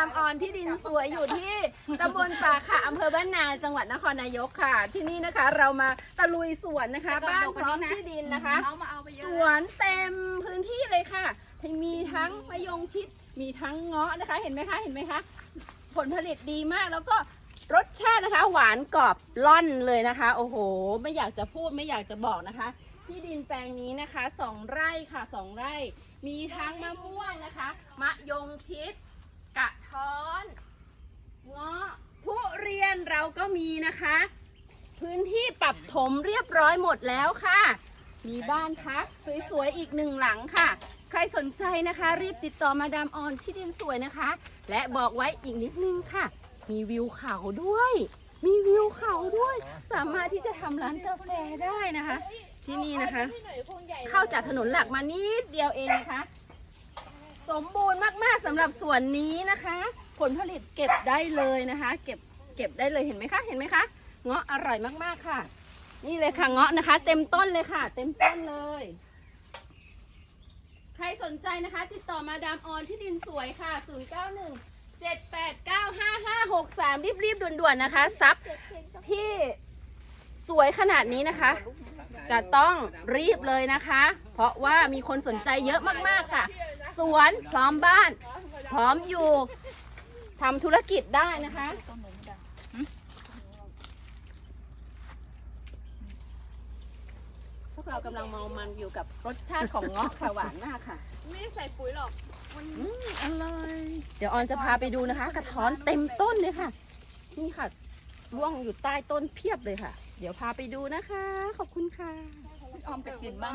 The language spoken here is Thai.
ามออนที่ดินสวยอยู่ที่ตำบลป่าค่ะอำเภอบ้านนาจังหวัดนครนายกค่ะ ที่นี่นะคะเรามาตะลุยสวนนะคะบ้านพร้อมที่ดินนะคะเอามาเอาไปเยสอะวนเต็มพื้นที่เลยค่ะ มีทั้งมะยงชิด มีทั้งเงาะนะคะ เห็นไหมคะ เห็นไหมคะ ผลผลิตดีมากแล้วก็รสชาตินะคะ หวานกรอบล่อนเลยนะคะ โอ้โห ไม่อยากจะพูดไม่อยากจะบอกนะคะ ที่ดินแปลงนี้นะคะสองไร่ค่ะสองไร่ มีทั้งมะม่วงนะคะ มะยงชิด กระท้อนเงาะทุเรียนเราก็มีนะคะ พื้นที่ปรับถมเรียบร้อยหมดแล้วค่ะ มีบ้านพักสวยๆอีกหนึ่งหลังค่ะ ใครสนใจนะคะ รีบติดต่อมาดามออนที่ดินสวยนะคะ และบอกไว้อีกนิดนึงค่ะ มีวิวเขาด้วย มีวิวเขาด้วย สามารถที่จะทำร้านกาแฟได้นะคะ ที่นี่นะคะ เข้าจากถนนหลักมานิดเดียวเองนะคะ สมบูรณ์มากๆสำหรับสวนนี้นะคะ ผลผลิตเก็บได้เลยนะคะ เก็บเก็บได้เลยเห็นไหมคะเห็นไหมคะเงาะอร่อยมากๆค่ะ นี่เลยค่ะเงาะนะคะ เต็มต้นเลยค่ะ เต็มต้นเลย ใครสนใจนะคะ ติดต่อมาดามออนที่ดินสวยค่ะ 091 7895563 รีบๆด่วนๆนะคะซับที่สวยขนาดนี้นะคะ จะต้องรีบเลยนะคะ เพราะว่ามีคนสนใจเยอะมากๆค่ะ สวนพร้อมบ้าน พร้อมอยู่ทำธุรกิจได้นะคะ พวกเรากำลังเมามันอยู่กับรสชาติของเงาะค่ะหวานมากค่ะ ไม่ได้ใส่ปุ๋ยหรอกอืมอร่อยเดี๋ยวออนจะพาไปดูนะคะ กระท้อนเต็มต้นเลยค่ะ นี่ค่ะร่วงอยู่ใต้ต้นเพียบเลยค่ะ เดี๋ยวพาไปดูนะคะ ขอบคุณค่ะ ออมจะกินบ้าง